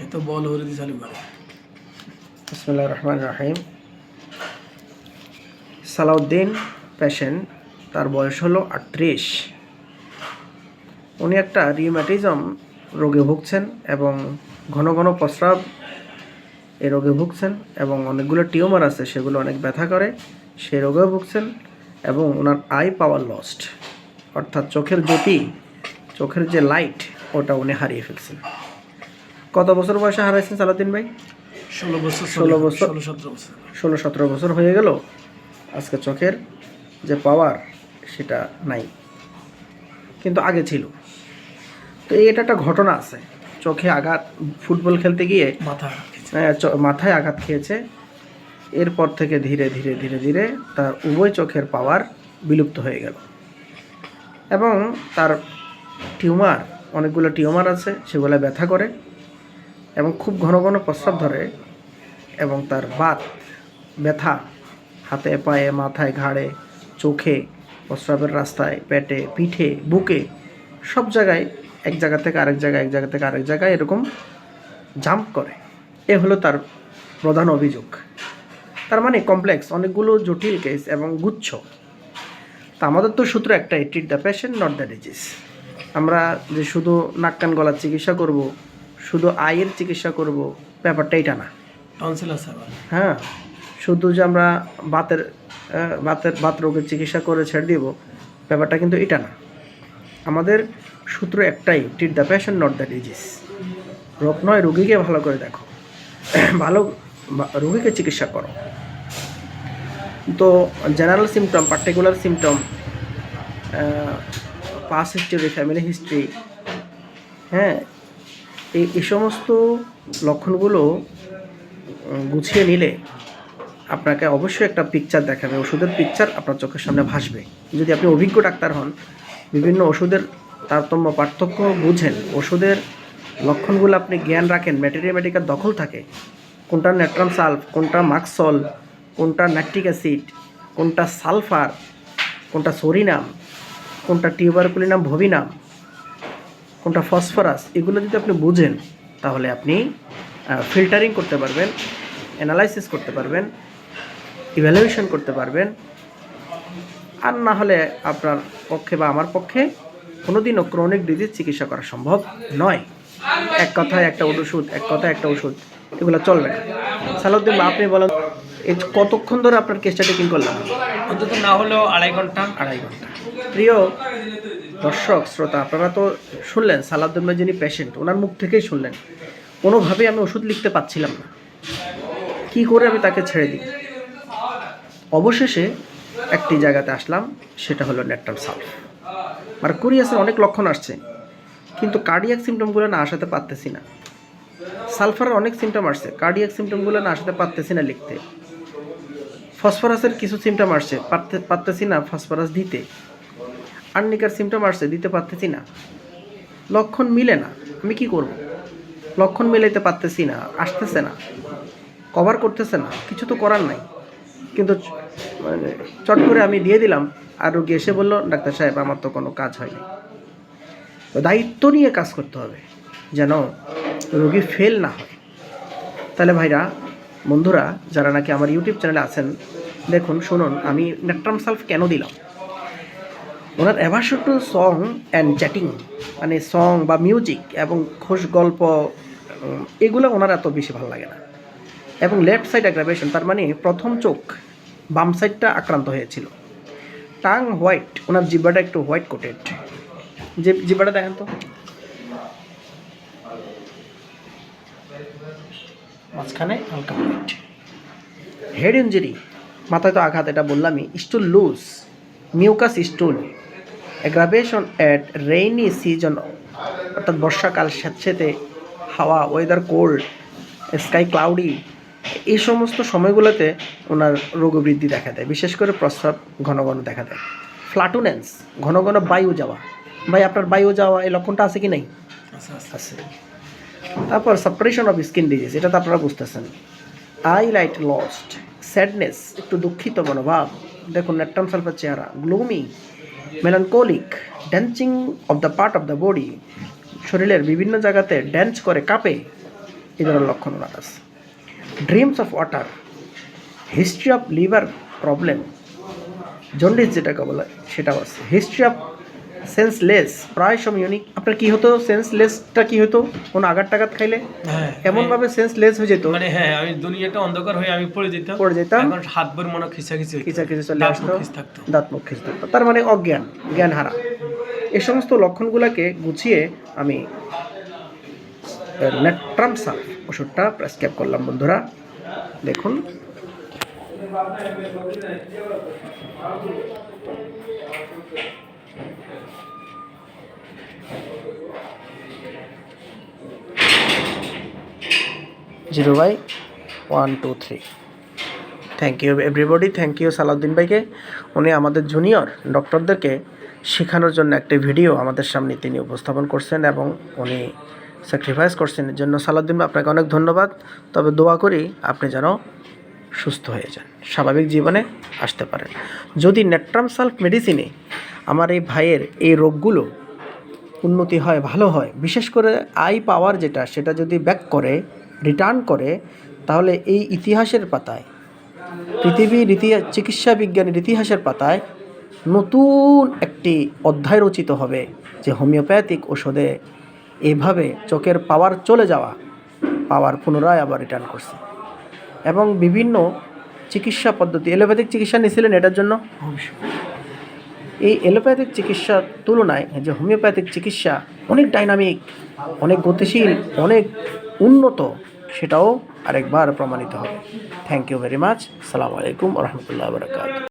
এই তো বল হরিদি চালু করে বিসমুল্লাহ রহমান রাহিম। সালাউদ্দিন পেশেন্ট তার বয়স হলো আটত্রিশ। উনি একটা রিউম্যাটিজম রোগে ভুগছেন এবং ঘন ঘন প্রস্রাব এই রোগে ভুগছেন এবং অনেকগুলো টিউমার আছে, সেগুলো অনেক ব্যথা করে সেই রোগেও ভুগছেন এবং ওনার আই পাওয়ার লস্ট অর্থাৎ চোখের জ্যোতি চোখের যে লাইট ওটা উনি হারিয়ে ফেলছেন। কত বছর বয়সে হারাইছেন সালাউদ্দিন ভাই? ষোলো বছর ষোলো বছর। ষোলো সতেরো বছর। ষোলো সতেরো বছর হয়ে গেল। আজকে চোখের যে পাওয়ার সেটা নাই। কিন্তু আগে ছিল। তো এই এটা একটা ঘটনা আছে। চোখে আঘাত ফুটবল খেলতে গিয়ে মাথা আহ, মাথায় আঘাত খেয়েছে। এরপর থেকে ধীরে ধীরে ধীরে ধীরে তার উভয় চোখের পাওয়ার বিলুপ্ত হয়ে গেল। এবং তার টিউমার অনেকগুলো টিউমার আছে সেগুলো ব্যথা করে। এবং খুব ঘন ঘন প্রস্রাব ধরে এবং তার বাত, ব্যথা হাতে, পায়ে, মাথায়, ঘাড়ে, চোখে, প্রস্রাবের রাস্তায়, পেটে, পিঠে, বুকে সব জায়গায় এক জায়গা থেকে আরেক জায়গায়, এক জায়গা থেকে আরেক জায়গায় এরকম জাম্প করে। এ হলো তার প্রধান অভিযোগ। তার মানে কমপ্লেক্স অনেকগুলো জটিল কেস এবং গুচ্ছ। তা আমাদের তো সূত্র একটাই treat the patient not the disease আমরা যে শুধু নাক কান গলার চিকিৎসা করব শুধু আয়ের চিকিৎসা করব ব্যাপারটা এটা না হ্যাঁ শুধু যে আমরা বাতের বাতের বাত রোগের চিকিৎসা করে ছেড়ে দিব ব্যাপারটা কিন্তু এটা না। আমাদের সূত্র একটাই treat the passion not the disease রোগ নয় রোগীকে ভালো করে দেখো। ভালো রোগীকে চিকিৎসা করো। তো general symptom particular symptom past history family history হ্যাঁ এই এই সমস্ত লক্ষণগুলো গুছিয়ে নিলে আপনাকে অবশ্যই একটা পিকচার দেখাবে। ওষুধের পিকচার আপনার চোখের সামনে ভাসবে। যদি আপনি অভিজ্ঞ ডাক্তার হন, বিভিন্ন ওষুধের তারতম্য পার্থক্য বুঝেন, ওষুধের লক্ষণগুলো আপনি জ্ঞান রাখেন ম্যাটেরিয়ামেটিকার দখল থাকে, কোনটা নেট্রাম সালফ কোনটা মাক্সল কোনটা ন্যাকটিক অ্যাসিড কোনটা সালফার কোনটা সোরিনাম কোনটা টিউবারকুলিনাম ভবিনাম কোনটা ফসফরাস এগুলো যদি আপনি বুঝেন তাহলে আপনি ফিল্টারিং করতে পারবেন অ্যানালাইসিস করতে পারবেন ইভ্যালুয়েশন করতে পারবেন। আর না হলে আপনার পক্ষে বা আমার পক্ষে কোনোদিনও ক্রনিক ডিজিজ চিকিৎসা করা সম্ভব নয়। এক কথায় একটা ওষুধ এক কথায় একটা ওষুধ এগুলো চলবে না। সালাউদ্দিন আপনি বলেন এই কতক্ষণ ধরে আপনার কেসটা টেকিং করলাম? অন্তত না হলেও আড়াই ঘণ্টা। আড়াই ঘণ্টা। প্রিয় দর্শক, শ্রোতা, আপনারা তো শুনলেন সালাউদ্দিন যিনি পেশেন্ট ওনার মুখ থেকেই শুনলেন। কোনোভাবেই আমি ওষুধ লিখতে পাচ্ছিলাম না। কি করে আমি তাকে ছেড়ে দিই? অবশেষে একটি জায়গাতে আসলাম, সেটা হলো নেট্রাম সালফ। আর কুরিয়াসের অনেক লক্ষণ আসছে, কিন্তু কার্ডিয়াক সিমটমগুলো না আসাতে পারতেছি না। সালফারের অনেক সিমটম আসছে কার্ডিয়াক সিমটমগুলো না আসাতে পারতেছি না লিখতে। ফসফরাসের কিছু সিমটম আসছে, পারতে পারতেছি না ফসফরাস দিতে। আর্নিকার সিমটম আসছে, দিতে পারতেছি না। লক্ষণ মিলে না। আমি কি করব? লক্ষণ মিলাইতে পারতেছি না, আসতেছে না কভার করতেছে না, কিছু তো করার নাই। কিন্তু মানে চট করে আমি দিয়ে দিলাম, আর রোগী এসে বলল, ডাক্তার সাহেব, আমার তো কোনো কাজ হয়নি। দায়িত্ব নিয়ে কাজ করতে হবে, যেন রোগী ফেল না হয়। তাহলে ভাইরা, বন্ধুরা, যারা নাকি আমার ইউটিউব চ্যানেলে আছেন, দেখুন, শুনুন, আমি নেট্রাম সালফ কেন দিলাম? ওনার aversion to song and chatting মানে সং বা মিউজিক এবং খোশ গল্প এগুলো ওনার এত বেশি ভালো লাগে না। এবং লেফট সাইড অ্যাগ্রাভেশন তার মানে প্রথম চোখ বাম সাইডটা আক্রান্ত হয়েছিল। টাং হোয়াইট, ওনার জিব্বাটা একটু হোয়াইট কোটেড। যে জিব্বাটা দেখেন তো। মাঝখানে হালকা হোয়াইট। হেড ইঞ্জুরি মাথায় তো আঘাত, এটা বললামই stool loose mucus stool aggravation at rainy season অর্থাৎ বর্ষাকাল স্যাঁতসেতে হাওয়া ওয়েদার কোল্ড স্কাই ক্লাউডি এই সমস্ত সময়গুলোতে ওনার রোগবৃদ্ধি দেখা দেয়। বিশেষ করে প্রস্রাব ঘন ঘন দেখা দেয়। ফ্লাটুনেন্স ঘন ঘন বায়ু যাওয়া। ভাই আপনার বায়ু যাওয়া এই লক্ষণটা আছে কি নেই? আছে তারপর সাপারেশন অফ স্কিন ডিজিজ এটা তো আপনারা বুঝতেছেন। আই লাইট লস্ট স্যাডনেস একটু দুঃখিত মনোভাব। দেখুন নেট্রাম সালফার চেহারা gloomy melancholic dancing of the part of the body শরীরের বিভিন্ন জায়গাতে ড্যান্স করে কাঁপে এই ধরনের লক্ষণ ওনার আছে। Dreams of water history of liver problem jaundice যেটাকে বলে, সেটাও আছে। হিস্ট্রি অফ সেন্সলেস প্রায় সময় ইউনিক আপনার কি হতো? সেন্সলেসটা কি হতো? কোনো আঘাত টাঘাত খাইলে? হ্যাঁ এমনভাবে সেন্সলেস হয়ে যেত। মানে হ্যাঁ আমি দুনিয়াটা অন্ধকার হয়ে আমি পড়ে যেতাম। পড়ে যেতাম। এখন হাত ভর মনে খিচাখিচি হইতো। খিচা খিচে চলে আসতো। দাঁত মুখ খিচে থাকতো। তার মানে অজ্ঞান জ্ঞান হারা এই সমস্ত লক্ষণগুলোকে গুছিয়ে আমি নেট্রামসাল ওষুধটা প্রেসক্রাইব করলাম বন্ধুরা। দেখুন। Zero by one two three thank you everybody thank you Salauddin ভাইকে। উনি আমাদের জুনিয়র ডক্টরদেরকে শেখানোর জন্য একটি ভিডিও আমাদের সামনে তিনি উপস্থাপন করছেন এবং উনি স্যাক্রিফাইস করছেন। এর জন্য সালাউদ্দিন আপনাকে অনেক ধন্যবাদ। তবে দোয়া করি আপনি যেন সুস্থ হয়ে যান। স্বাভাবিক জীবনে আসতে পারেন। যদি নেট্রাম সালফ মেডিসিনে আমার এই ভাইয়ের এই রোগগুলো উন্নতি হয়, ভালো হয়। বিশেষ করে আই পাওয়ার যেটা, সেটা যদি ব্যাক করে রিটার্ন করে, তাহলে এই ইতিহাসের পাতায় পৃথিবীর ইতিহাস চিকিৎসা বিজ্ঞানের ইতিহাসের পাতায় নতুন একটি অধ্যায় রচিত হবে যে হোমিওপ্যাথিক ওষুধে এভাবে চোখের পাওয়ার চলে যাওয়া, পাওয়ার পুনরায় আবার রিটার্ন করছে। এবং বিভিন্ন চিকিৎসা পদ্ধতি, এলোপ্যাথিক চিকিৎসা নিয়েছিলেন এটার জন্য? এই এলোপ্যাথিক চিকিৎসার তুলনায় যে হোমিওপ্যাথিক চিকিৎসা অনেক ডাইনামিক, অনেক গতিশীল, অনেক উন্নত, সেটাও আরেকবার প্রমাণিত হবে। থ্যাংক ইউ ভেরি মাচ সালামু আলাইকুম রহমতুল্লাহ বরকাত